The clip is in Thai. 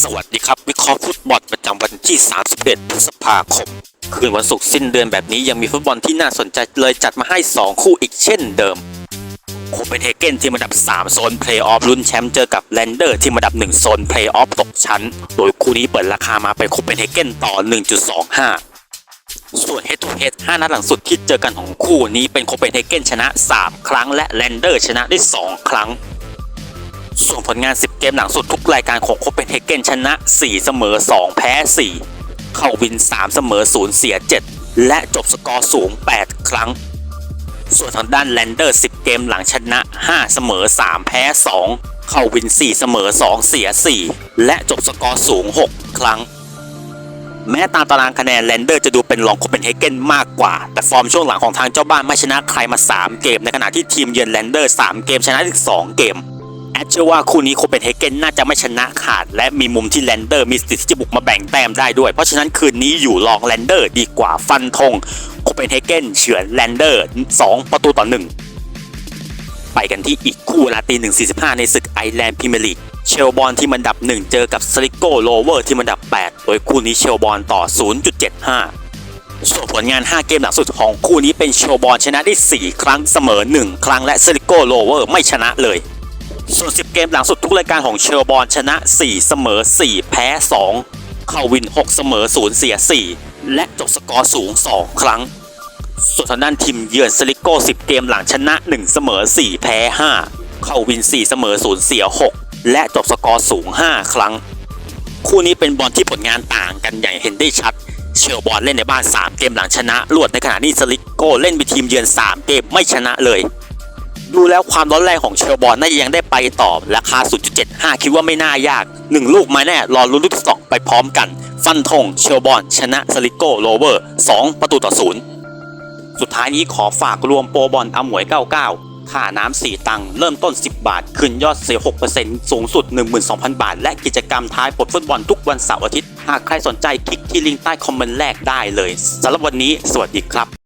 สวัสดีครับ วิเคราะห์ฟุตบอลประจำวันที่ 31 พฤษภาคม คืนวันศุกร์สิ้นเดือนแบบนี้ยังมีฟุตบอลที่น่าสนใจเลยจัดมาให้ 2 คู่อีกเช่นเดิมโคเปนเฮเกนทีมอันดับ 3 โซนเพลย์ออฟลุ้นแชมป์เจอกับแลนเดอร์ทีมอันดับ 1 โซนเพลย์ออฟตกชั้น โดยคู่นี้เปิดราคามาเป็นโคเปนเฮเกนต่อ 1.25 ส่วน Head to Head 5นัดหลังสุดที่เจอกันของคู่นี้เป็นโคเปนเฮเกนชนะ 3 ครั้งและแลนเดอร์ชนะได้ 2 ครั้ง ส่วนผลงาน 10 เกมหลังสุดทุกรายการของโคเปนเฮเกนชนะ 4 เสมอ 2 แพ้ 4 เข้าวิน 3 เสมอ 0 เสีย 7 และจบสกอร์สูง 8 ครั้ง ส่วนทางด้านแลนเดอร์ 10 เกมหลังชนะ 5 เสมอ 3 แพ้ 2 เข้าวิน 4 เสมอ 2 เสีย 4 และจบสกอร์สูง 6 ครั้งแม้ตามตารางคะแนนแลนเดอร์จะดูเป็นรองโคเปนเฮเกนมากกว่า แต่ฟอร์มช่วงหลังของทางเจ้าบ้านไม่ชนะใครมา 3 เกม ในขณะที่ทีมเยือนแลนเดอร์ 3 เกมชนะถึง2เกม แอดเชื่อว่าคู่นี้โคเปนเฮเกนน่าจะไม่ชนะขาด และมีมุมที่แลนเดอร์มีสิทธิ์ที่จะบุกมาแบ่งแต้มได้ด้วย เพราะฉะนั้นคืนนี้อยู่รองแลนเดอร์ดีกว่าฟันธงโคเปนเฮเกนเฉือนแลนเดอร์ 2 ประตูต่อ 1 ไปกันที่อีกคู่เวลาตี1.45 ในศึกไอแลนด์พรีเมียร์ลีกเชลบอลที่มันดับ 1 เจอกับสลิโกโลเวอร์ที่มันดับ 8 โดยคู่นี้เชลบอลต่อ 0.75ส่วนผลงาน 5 เกมหลังสุดของคู่นี้เป็นเชลบอลชนะได้ 4 ครั้งเสมอ 1 ครั้งและสลิโกโลเวอร์ไม่ชนะเลย ส่วน 10 เกมหลังสุดทุกรายการของเชลบอลชนะ 4 เสมอ 4 แพ้ 2 เข้าวิน 6 เสมอ 0 เสีย 4 และจบสกอร์สูง 2 ครั้ง ส่วนทางด้านทีมเยือนสลิโก้ 10 เกมหลังชนะ 1 เสมอ 4 แพ้ 5 เข้าวิน 4 เสมอ 0 เสีย 6 และจบสกอร์สูง 5 ครั้ง คู่นี้เป็นบอลที่ผลงานต่างกันอย่างเห็นได้ชัด เชลบอลเล่นในบ้าน 3 เกมหลังชนะรวดในขณะที่สลิโก้เล่นเป็นทีมเยือน 3 เกมไม่ชนะเลย ดูแล้วความร้อนแรงของเชลบอลน่าจะยังได้ไปต่อราคา 0.75 คิดว่าไม่น่ายาก 1 ลูกมาแน่ รอลุ้นลูกที่สองไปพร้อมกัน ฟันธงเชลบอลชนะสลิโก้โรเวอร์ 2 ประตูต่อ0สุดท้ายนี้ขอฝากรวมโปรบอลอมวย 99 ค่าน้ำ 4 ตังค์เริ่มต้น 10 บาทคืนยอดเสีย6%สูงสุด 12,000 บาท และกิจกรรมท้ายผลฟุตบอลทุกวันเสาร์อาทิตย์ หากใครสนใจคลิกที่ลิงก์ใต้คอมเมนต์แรกได้เลยสำหรับวันนี้สวัสดีครับ